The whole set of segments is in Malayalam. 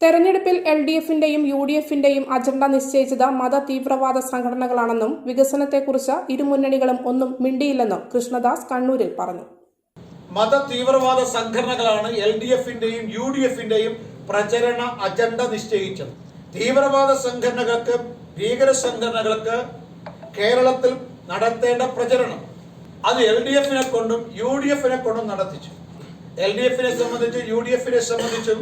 തെരഞ്ഞെടുപ്പിൽ എൽ ഡി എഫിന്റെയും യു ഡി എഫിന്റെയും അജണ്ട നിശ്ചയിച്ചത് മത തീവ്രവാദ സംഘടനകളാണെന്നും വികസനത്തെക്കുറിച്ച് ഇരുമുന്നണികളും ഒന്നും മിണ്ടിയില്ലെന്നും കൃഷ്ണദാസ് കണ്ണൂരിൽ പറഞ്ഞു. മത തീവ്രവാദ സംഘടനകളാണ് എൽ ഡി എഫിന്റെയും യു ഡി എഫിന്റെയും പ്രചരണ അജണ്ട നിശ്ചയിച്ചത്. തീവ്രവാദ സംഘടനകൾക്ക് ഭീകര സംഘടനകൾക്ക് കേരളത്തിൽ നടത്തേണ്ട പ്രചരണം അത് എൽ ഡി എഫിനെ കൊണ്ടും യു ഡി എഫിനെ കൊണ്ടും നടത്തിച്ചു. എൽ ഡി എഫിനെ സംബന്ധിച്ചും യു ഡി എഫിനെ സംബന്ധിച്ചും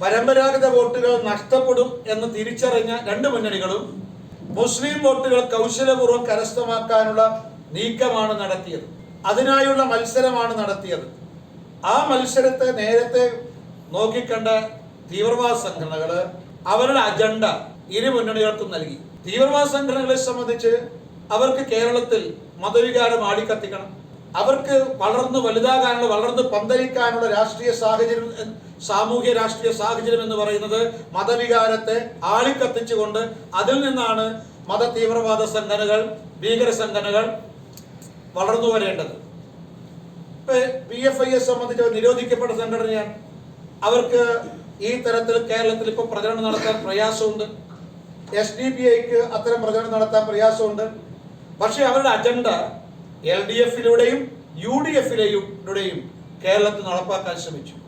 പരമ്പരാഗത വോട്ടുകൾ നഷ്ടപ്പെടും എന്ന് തിരിച്ചറിഞ്ഞ രണ്ട് മുന്നണികളും മുസ്ലിം വോട്ടുകൾ കൗശലപൂർവം കരസ്ഥമാക്കാനുള്ള നീക്കമാണ് നടത്തിയത്. അതിനായുള്ള മത്സരമാണ് നടത്തിയത്. ആ മത്സരത്തെ നേരത്തെ നോക്കിക്കണ്ട തീവ്രവാദ സംഘടനകൾ അവരുടെ അജണ്ട ഇരു മുന്നണികൾക്കും നൽകി. തീവ്രവാദ സംഘടനകളെ സംബന്ധിച്ച് അവർക്ക് കേരളത്തിൽ മതവികാരം ആടിക്കത്തിക്കണം. അവർക്ക് വളർന്ന് വലുതാകാനുള്ള വളർന്ന് പന്തലിക്കാനുള്ള രാഷ്ട്രീയ സാഹചര്യം സാമൂഹ്യ രാഷ്ട്രീയ സാഹചര്യം എന്ന് പറയുന്നത് മതവികാരത്തെ ആളിക്കത്തിച്ചുകൊണ്ട് അതിൽ നിന്നാണ് മത തീവ്രവാദ സംഘടനകൾ ഭീകര സംഘടനകൾ വളർന്നു വരേണ്ടത്. പി എഫ് ഐയെ സംബന്ധിച്ച് നിരോധിക്കപ്പെട്ട സംഘടനയാണ്. അവർക്ക് ഈ തരത്തിൽ കേരളത്തിൽ ഇപ്പോൾ പ്രചരണം നടത്താൻ പ്രയാസമുണ്ട്. എസ് ഡി പി ഐക്ക് അത്തരം പ്രചരണം നടത്താൻ പ്രയാസമുണ്ട്. പക്ഷേ അവരുടെ അജണ്ട എൽ ഡി എഫിലൂടെയും യു ഡി എഫിലെയും കേരളത്തിൽ നടപ്പാക്കാൻ ശ്രമിച്ചു.